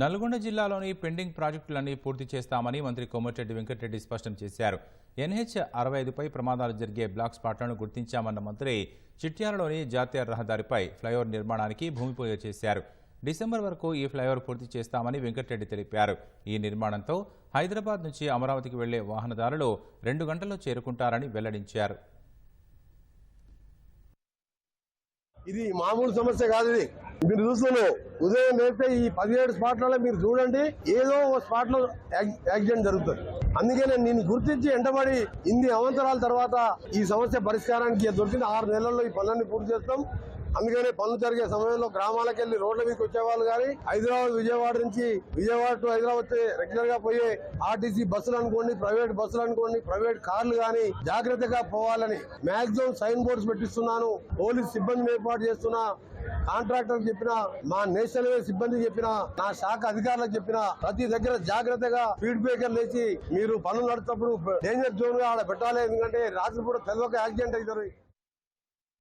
నల్గొండ జిల్లాలోని పెండింగ్ ప్రాజెక్టులన్నీ పూర్తి చేస్తామని మంత్రి కోమటిరెడ్డి వెంకటరెడ్డి స్పష్టం చేశారు. ఎన్హెచ్ అరవై ఐదుపై ప్రమాదాలు జరిగే బ్లాక్ స్పాట్లను గుర్తించామన్న మంత్రి చిట్యాలలోని జాతీయ రహదారిపై ఫ్లైఓవర్ నిర్మాణానికి భూమి పూజ చేశారు. డిసెంబర్ వరకు ఈ ఫ్లైఓవర్ పూర్తి చేస్తామని వెంకటరెడ్డి తెలిపారు. ఈ నిర్మాణంతో హైదరాబాద్ నుంచి అమరావతికి వెళ్ళే వాహనదారులు రెండు గంటల్లో చేరుకుంటారని వెల్లడించారు. ఇది మామూలు సమస్య కాదు ఇది. మీరు చూస్తున్నావు ఉదయం లేస్తే ఈ పదిహేడు స్పాట్లలో మీరు చూడండి ఏదో ఒక స్పాట్లో యాక్- యాక్సిడెంట్ జరుగుతుంది. అందుకే నేను నేను గుర్తించి ఎంటబడి ఇన్ని అవంతరాల తర్వాత ఈ సమస్య పరిష్కారానికి దొరికిన ఆరు నెలల్లో ఈ పనులన్నీ పూర్తి చేస్తాం. అందుకనే పనులు జరిగే సమయంలో గ్రామాలకు వెళ్ళి రోడ్ల మీదకి వచ్చేవాళ్ళు కానీ హైదరాబాద్ విజయవాడ నుంచి విజయవాడ టు హైదరాబాద్ రెగ్యులర్గా పోయే ఆర్టీసీ బస్సులు అనుకోండి ప్రైవేట్ బస్సులు అనుకోండి ప్రైవేట్ కార్లు కానీ జాగ్రత్తగా పోవాలని మాక్సిమం సైన్ బోర్డ్స్ పెట్టిస్తున్నాను. పోలీస్ సిబ్బందిని ఏర్పాటు చేస్తున్నా. కాంట్రాక్టర్ చెప్పిన మా నేషనల్ హైవే సిబ్బంది చెప్పిన నా శాఖ అధికారులకు చెప్పిన ప్రతి దగ్గర జాగ్రత్తగా స్పీడ్ బ్రేకర్ లేచి మీరు పనులు నడుపుతప్పుడు డేంజర్ జోన్గా ఆడ పెట్టాలి. ఎందుకంటే రాత్రిపూట తెల్లొక యాక్సిడెంట్ అవుతారు.